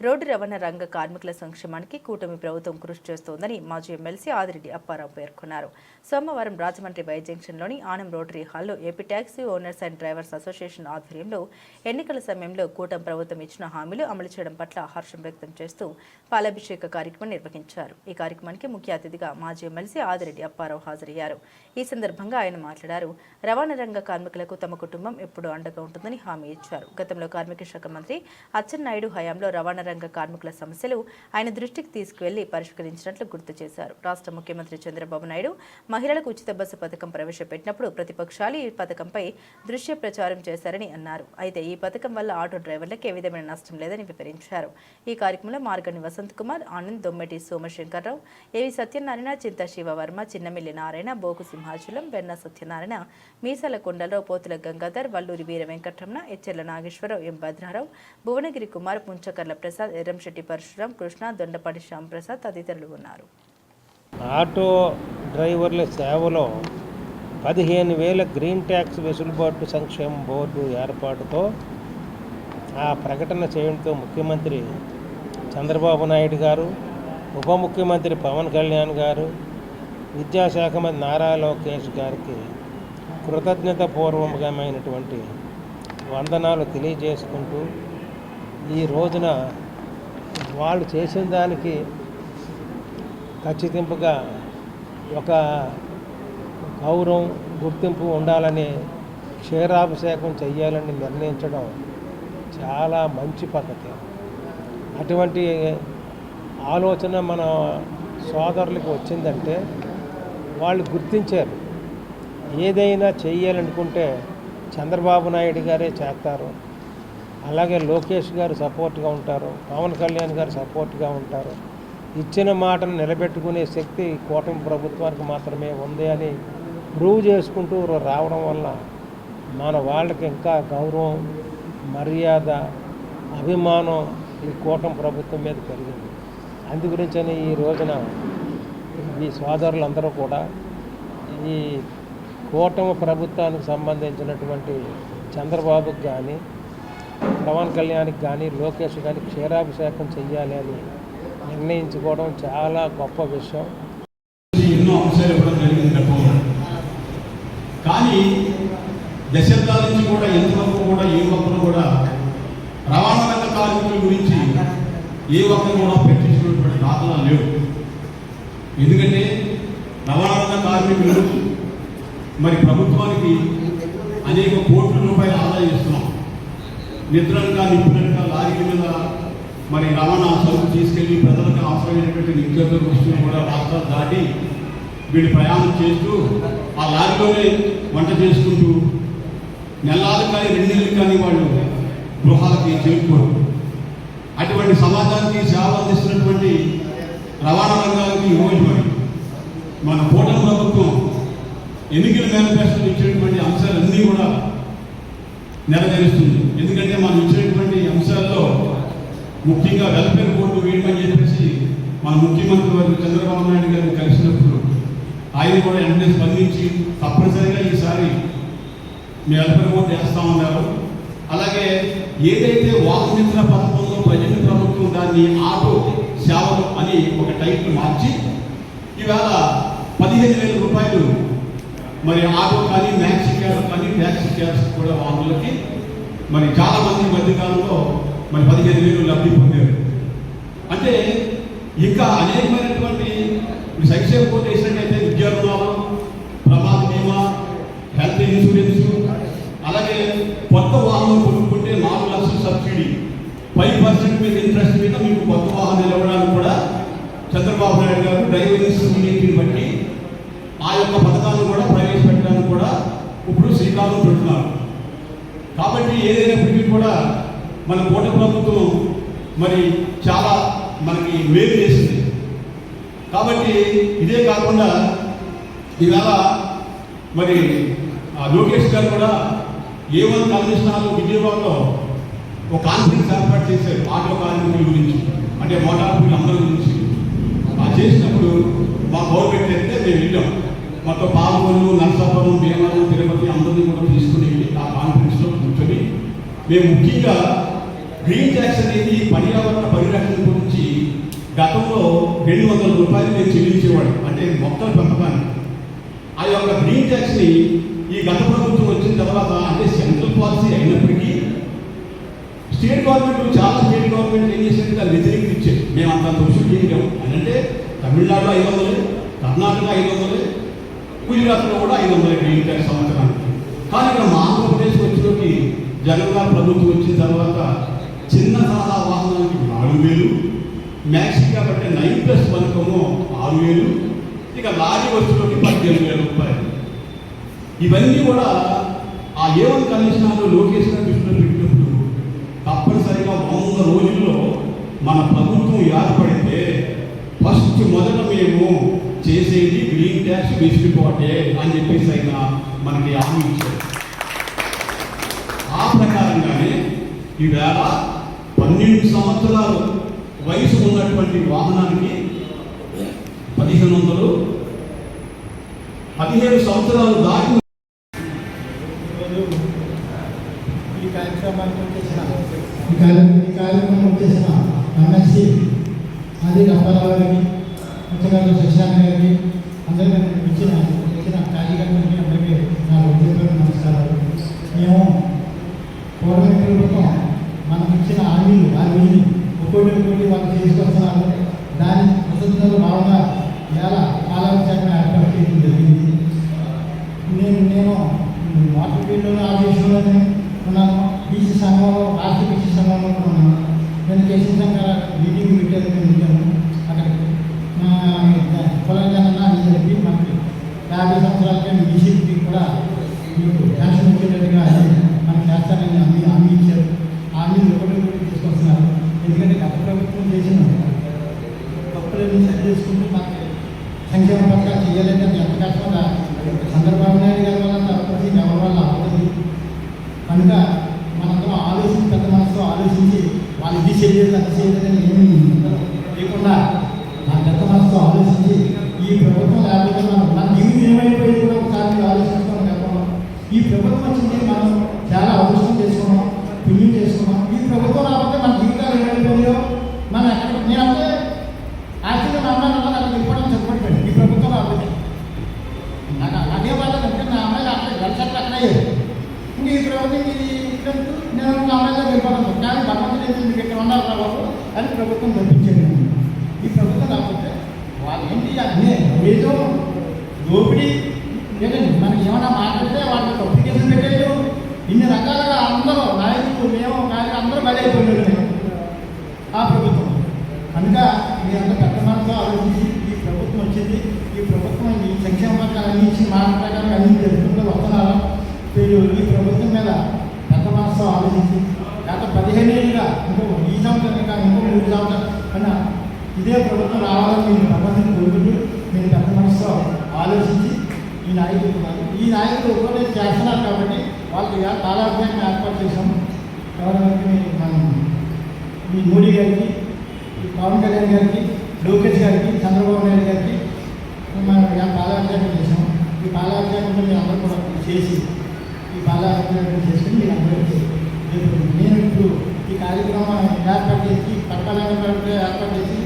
Road రవాణా రంగ కార్మికుల సంక్షేమానికి కూటమి ప్రభుత్వం కృషి చేస్తోందని మాజీ ఎమ్మెల్సీ ఆదిరెడ్డి అప్పారావు పేర్కొన్నారు. సోమవారం రాజమండ్రి వై జంక్షన్లోని ఆనం రోటరీ హాల్లో AP taxi owners and drivers association ఆధ్వర్యంలో ఎన్నికల సమయంలో కూటమి ప్రభుత్వం ఇచ్చిన హామీలు అమలు చేయడం పట్ల హర్షం వ్యక్తం చేస్తూ పాలాభిషేక కార్యక్రమం నిర్వహించారు. ఈ కార్యక్రమానికి ముఖ్య అతిథిగా మాజీ ఎమ్మెల్సీ ఆదిరెడ్డి అప్పారావు హాజరయ్యారు. ఈ సందర్భంగా ఆయన మాట్లాడారు. రవాణా రంగ కార్మికులకు తమ కుటుంబం ఎప్పుడూ అండగా ఉంటుందని హామీ ఇచ్చారు. గతంలో కార్మిక శాఖ మంత్రి అచ్చెన్నాయుడు హయాంలో రవాణా రంగ కార్మికుల సమస్యలు ఆయన దృష్టికి తీసుకువెళ్ళి పరిష్కరించినట్లు గుర్తు చేశారు. రాష్ట్ర ముఖ్యమంత్రి చంద్రబాబు నాయుడు మహిళలకు ఉచిత బస్సు పథకం ప్రవేశపెట్టినప్పుడు ప్రతిపక్షాలు ఈ పథకంపై దృశ్య ప్రచారం చేశారని అన్నారు. అయితే ఈ పథకం వల్ల ఆటో డ్రైవర్లకు ఏ విధమైన నష్టం లేదని వివరించారు. ఈ కార్యక్రమంలో మార్గని వసంత్ కుమార్ ఆనంద్ దొమ్మెటి సోమశంకర్రావు ఏవి సత్యనారాయణ చింత శివవర్మ చిన్నమిల్లి నారాయణ బోకు సింహాచలం వెన్న సత్యనారాయణ మీసాల కొండలరావు పోతుల గంగాధర్ వల్లూరి వీర వెంకటరమణ ఎచ్చెర్ల నాగేశ్వరరావు ఎం భద్రారావు భువనగిరి కుమార్ పుంచకర్ల ప్రసాద్ ప్రసాద్ ఎర్రంశెట్టి పరశురాం కృష్ణ దొండపాటి శ్యాంప్రసాద్ తదితరులు ఉన్నారు. ఆటో డ్రైవర్ల సేవలో పదిహేను వేల గ్రీన్ ట్యాక్స్ వెసులుబాటు సంక్షేమ బోర్డు ఏర్పాటుతో ఆ ప్రకటన చేయడంతో ముఖ్యమంత్రి చంద్రబాబు నాయుడు గారు ఉప ముఖ్యమంత్రి పవన్ కళ్యాణ్ గారు విద్యాశాఖ మంత్రి నారా లోకేష్ గారికి కృతజ్ఞతాపూర్వకమైనటువంటి వందనాలు తెలియజేసుకుంటూ ఈ రోజున వాళ్ళు చేసిన దానికి ఖచ్చితింపుగా ఒక గౌరవం గుర్తింపు ఉండాలని క్షీరాభిషేకం చెయ్యాలని నిర్ణయించడం చాలా మంచి పద్ధతి. అటువంటి ఆలోచన మన సోదరులకు వచ్చిందంటే వాళ్ళు గుర్తించారు. ఏదైనా చెయ్యాలనుకుంటే చంద్రబాబు నాయుడు గారే చేస్తారు. అలాగే లోకేష్ గారు సపోర్ట్గా ఉంటారు పవన్ కళ్యాణ్ గారు సపోర్ట్గా ఉంటారు. ఇచ్చిన మాటను నిలబెట్టుకునే శక్తి కూటమి ప్రభుత్వానికి మాత్రమే ఉంది అని ప్రూవ్ చేసుకుంటూ రావడం వల్ల మన వాళ్ళకి ఇంకా గౌరవం మర్యాద అభిమానం ఈ కూటమి ప్రభుత్వం మీద పెరిగింది. అందు గురించని ఈ రోజున ఈ సోదరులందరూ కూడా ఈ కూటమి ప్రభుత్వానికి సంబంధించినటువంటి చంద్రబాబుకి కానీ పవన్ కళ్యాణ్కి కానీ లోకేష్ కానీ క్షీరాభిషేకం చెయ్యాలి అని నిర్ణయించుకోవడం చాలా గొప్ప విషయం. ఎన్నో అంశాలు ఇవ్వడం జరిగింది గతంలో కానీ దశాబ్దాల నుంచి కూడా ఎంతవరకు కూడా ఏ ఒక్కరు కూడా రవాణా రంగ కార్మికుల గురించి ఏ ఒక్కరు కూడా ప్రకటించినటువంటి దాఖలా లేవు. ఎందుకంటే రవాణా రంగ కార్మికులు మరి ప్రభుత్వానికి అనేక కోట్ల రూపాయలు ఆదాయం ఇస్తున్నాం. నిద్రనక నిపుణులక లారీల మీద మరి రవాణా సరుకు తీసుకెళ్ళి ప్రజలకు అవసరమైనటువంటి నిత్యోత్తర వస్తువులు కూడా రాష్ట్రాలు దాటి వీళ్ళు ప్రయాణం చేస్తూ ఆ లారీలోనే వంట చేసుకుంటూ నెలలు కానీ రెండు నెలలు కానీ వాళ్ళు గృహాలకి చేరుకోరు. అటువంటి సమాజానికి సేవ అందిస్తున్నటువంటి రవాణా రంగానికి ఇవ్వటువంటి మన కూటమి ప్రభుత్వం ఎన్నికల మేనిఫెస్టో ఇచ్చినటువంటి అంశాలన్నీ కూడా నెరవేరుస్తుంది. ఎందుకంటే మనం ఇచ్చినటువంటి అంశాల్లో ముఖ్యంగా వెల్ఫేర్ బోర్డు వేయమని చెప్పేసి మన ముఖ్యమంత్రి వారు చంద్రబాబు నాయుడు గారిని కలిసినప్పుడు ఆయన కూడా వెంటనే స్పందించి తప్పనిసరిగా ఈసారి మీ వెల్ఫేర్ బోర్డు వేస్తామన్నారు అలాగే ఏదైతే వాహనమిత్ర పథకంలో ప్రజల ప్రభుత్వం దాన్ని ఆటో సేవలు అని ఒక టైప్ మార్చి ఈవేళ పదిహేను వేల రూపాయలు మరి ఆటో కానీ మ్యాక్సీ క్యాబ్ కానీ ట్యాక్సీ క్యాబ్స్ కూడా వాహనాలకి మరి చాలా మంది మధ్యకాలంలో మరి పదిహేను వేలు లబ్ధి పొందారు. అంటే ఇంకా అనేకమైనటువంటి సంక్షేమ కోర్టు వేసినట్టయితే విద్యా రుణాలు ప్రమాద బీమా హెల్త్ ఇన్సూరెన్స్ అలాగే కొత్త వాహనం కొనుక్కుంటే నాలుగు లక్షల సబ్సిడీ ఫైవ్ పర్సెంట్ మీద ఇంట్రెస్ట్ మీద మీకు కొత్త వాహనం ఇవ్వడానికి కూడా చంద్రబాబు నాయుడు గారు డ్రైవింగ్ సీనియర్ని బట్టి ఆ యొక్క పథకాలను కూడా ప్రవేశపెట్టడానికి కూడా ఇప్పుడు శ్రీకారం పెడుతున్నారు కాబట్టి ఏదైనప్పటికీ కూడా మన కోట ప్రభుత్వం మరి చాలా మనకి మేలు చేసింది. కాబట్టి ఇదే కాకుండా ఇవాళ మరి ఆ లోకేష్ గారు కూడా ఏ వన్ కమిషన్ విజయవాడలో ఒక కాన్ఫరెన్స్ ఏర్పాటు చేశారు ఆటో కార్మికుల గురించి. అంటే మోటార్ అందరి గురించి. ఆ చేసినప్పుడు మా గవర్నమెంట్ అయితే మేము వెళ్ళాం మాతో పాల్గొను నరసాపురం భీమవరం తిరుపతి అందరినీ కూడా తీసుకుని ఆ కాన్ఫరెన్స్ మేము ముఖ్యంగా గ్రీన్ ట్యాక్స్ అనేది పర్యావరణ పరిరక్షణ గురించి గతంలో రెండు వందల రూపాయలు నేను చెల్లించేవాడు అంటే మొక్కల పెంపకానికి ఆ యొక్క గ్రీన్ ట్యాక్స్ని ఈ గత ప్రభుత్వం వచ్చిన తర్వాత అంటే సెంట్రల్ పాలసీ అయినప్పటికీ స్టేట్ గవర్నమెంట్ చాలా స్టేట్ గవర్నమెంట్ ఏం చేసినట్టు దాన్ని వ్యతిరేకించారు మేము అంత వసూలు చేయలేము అని అంటే తమిళనాడులో ఐదు వందలే కర్ణాటక ఐదు వందలే గుజరాత్లో కూడా ఐదు వందల గ్రీన్ ట్యాక్స్ సంవత్సరానికి. కానీ ఇక్కడ మా ఆంధ్రప్రదేశ్ జగన్ ప్రభుత్వం వచ్చిన తర్వాత చిన్న తరహా వాహనానికి నాలుగు వేలు మ్యాక్సీ కాబట్టి నైన్ ప్లస్ పథకము ఆరు వేలు ఇక లారీ వస్తువులకి పద్దెనిమిది వేల రూపాయలు. ఇవన్నీ కూడా ఆ ఏవన్ కమిషనర్ లోకేష్ గారు దృష్టిలో పెట్టినప్పుడు తప్పనిసరిగా వంద రోజుల్లో మన ప్రభుత్వం ఏర్పడితే ఫస్ట్ మొదట మేము చేసేది గ్రీన్ ట్యాక్స్ విసిరిపోటే అని చెప్పేసి అయినా మనకి హామీ ఇచ్చారు ఆ ప్రకారంగానే ఈవేళ పన్నెండు సంవత్సరాలు వయసు ఉన్నటువంటి వాహనానికి పదిహేను వందలు పదిహేను సంవత్సరాలు దాటి ఈ కార్యక్రమానికి వచ్చేసిన ఈ కార్య ఈ కార్యక్రమం వచ్చేసిన ఎమ్మెల్సీ ఆది అప్పారావు గారికి ముఖ్యమంత్రి శశాంక్ గారికి అందరికీ ఇచ్చిన ఇచ్చిన కార్యకర్తలకి అందరికీ నా ఉద్యోగం నమస్కారాలు మేము గవర్నమెంట్ ప్రభుత్వం మనకు ఇచ్చిన హామీలు హామీని ఒక్కోటి ఒక్కోటి వాళ్ళు తీసుకొస్తున్నారు దాని కృతజ్ఞతలు భావంగా ఇవాళ కాలాభిషేకం ఏర్పాటు చేయడం జరిగింది. నేను నేను వాటర్ ఫీల్డ్లో ఆ ఉన్నాను బీసీ సంఘంలో రాష్ట్ర బీసీ సంఘంలో కూడా ఉన్నాను. నేను కేసీ సంఘ మీటింగ్ పెట్టాను నేను వెళ్ళాను. అక్కడికి మా కులజన జరిపి మనకి యాభై సంవత్సరాలకే బీసీకి కూడా మీకు పెన్షన్ వచ్చేటట్టుగా మనం చేస్తానని హామీ హామీ ఇచ్చారు. హామీ ఒకటి ఒకటి తీసుకొస్తున్నారు. ఎందుకంటే గత ప్రభుత్వం చేసిన తప్పులని సరి చేసుకుంటూ మనకి సంక్షేమ పథకాలు చేయాలంటే అది ఎంత కష్టంగా చంద్రబాబు నాయుడు గారి వల్ల తప్పది ఎవరి వల్ల అవ్వదు కనుక మనందరం ఆలోచించి పెద్ద మనసుతో ఆలోచించి వాళ్ళు ఇది చేయలేదు అది చేయలేదని ఏమి లేకుండా నా పెద్ద మనసుతో ఆలోచించి ఈ ప్రభుత్వం లేకపోతే మనం మన జీవితం ఏమైపోయింది కూడా ఒకసారి ఆలోచించుకోవడం చెప్పడం ఈ ప్రభుత్వం వచ్చింది మనం చాలా అదృష్టం చేసుకున్నాం పుణ్యం చేసుకున్నాం. ఈ ప్రభుత్వం రాకపోతే మన జీవితాలు ఏమైపోయాయో మనం ఎక్కడ నేనంటే యాక్చువల్గా మా అమ్మాయి వల్ల నాకు ఇవ్వడం చెప్పబడిపోయింది ఈ ప్రభుత్వం రాకపోతే. నాకు అదే బాధ నా అమ్మాయి అక్కడ గడిచట్లు అక్కడే. ఇంకా ఈ ప్రభుత్వం ఇది ఇక్కడ నేను ఆన్లైన్లో వెళ్ళిపోతాను. కానీ భగవంతుడు ఏంటి మీకు ఇక్కడ ఉండాలి బాబు అని ప్రభుత్వం పంపించేది ఈ ప్రభుత్వం రాకపోతే వాళ్ళు ఏంటి? అన్నీ ఏదో దోపిడీ. లేదండి మనకి ఏమైనా మాట్లాడితే వాళ్ళకి అప్లికేషన్ పెట్టేది ఇన్ని రకాలుగా అందరూ నాయకులు మేము కానీ అందరూ బలైపోయినారు ఆ ప్రభుత్వం కనుక మీరంతా పెద్ద మనతో ఆలోచించి ఈ ప్రభుత్వం వచ్చింది ఈ ప్రభుత్వం ఈ సంక్షేమ పథకాలు అన్ని ఇచ్చి మాట ప్రకారం అన్ని జరుగుతుందో వస్తున్నారు వీళ్ళు ఈ ప్రభుత్వం మీద పెద్ద మనసుతో ఆలోచించి గత పదిహేను ఏళ్ళుగా ఇంకో ఈ సంవత్సరం ఇంకా ఇంకో మూడు సంవత్సరాలు అన్న ఇదే ప్రభుత్వం రావాలని మీరు ప్రబంధం కోరుకుంటూ నేను పెద్ద మనసుతో ఆలోచించి ఈ నాయకులు ఈ నాయకులు ఒకటే చేస్తున్నారు కాబట్టి వాళ్ళకి కాలాభ్యాన్ని ఏర్పాటు చేశాం ఎవరికి మనం ఈ మోడీ గారికి ఈ పవన్ కళ్యాణ్ గారికి లోకేష్ గారికి చంద్రబాబు నాయుడు గారికి మనం ఇలా పాలాభిషేకం ఈ పాలాభిషేకంలో మీరు అందరూ కూడా చేసి ఈ పాలాభిషేకం చేసుకుని మీరు అందరికీ నేను ఇప్పుడు ఈ కార్యక్రమాన్ని ఏర్పాటు చేసి పట్టాలంగా ఏర్పాటు చేసి